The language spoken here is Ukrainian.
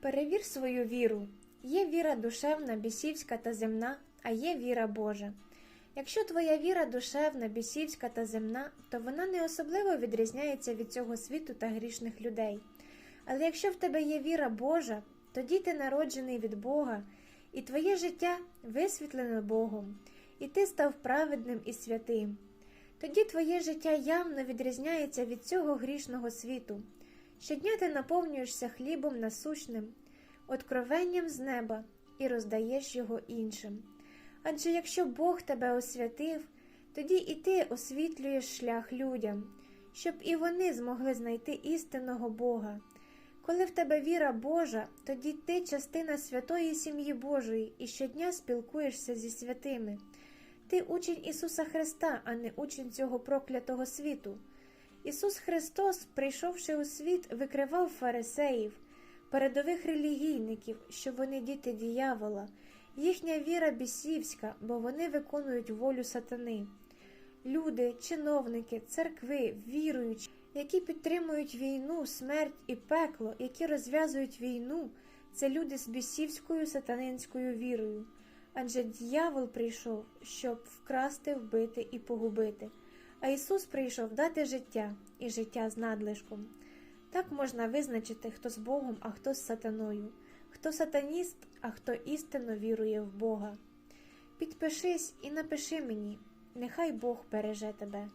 Перевір свою віру. Є віра душевна, бісівська та земна, а є віра Божа. Якщо твоя віра душевна, бісівська та земна, то вона не особливо відрізняється від цього світу та грішних людей. Але якщо в тебе є віра Божа, тоді ти народжений від Бога, і твоє життя висвітлено Богом, і ти став праведним і святим. Тоді твоє життя явно відрізняється від цього грішного світу. Щодня ти наповнюєшся хлібом насущним, откровенням з неба і роздаєш його іншим. Адже якщо Бог тебе освятив, тоді і ти освітлюєш шлях людям, щоб і вони змогли знайти істинного Бога. Коли в тебе віра Божа, тоді ти частина святої сім'ї Божої і щодня спілкуєшся зі святими. Ти учень Ісуса Христа, а не учень цього проклятого світу. Ісус Христос, прийшовши у світ, викривав фарисеїв, передових релігійників, що вони діти диявола, їхня віра бісівська, бо вони виконують волю сатани. Люди, чиновники, церкви, віруючі, які підтримують війну, смерть і пекло, які розв'язують війну, це люди з бісівською сатанинською вірою. Адже дьявол прийшов, щоб вкрасти, вбити і погубити. А Ісус прийшов дати життя і життя з надлишком. Так можна визначити, хто з Богом, а хто з сатаною, хто сатаніст, а хто істинно вірує в Бога. Підпишись і напиши мені, нехай Бог береже тебе.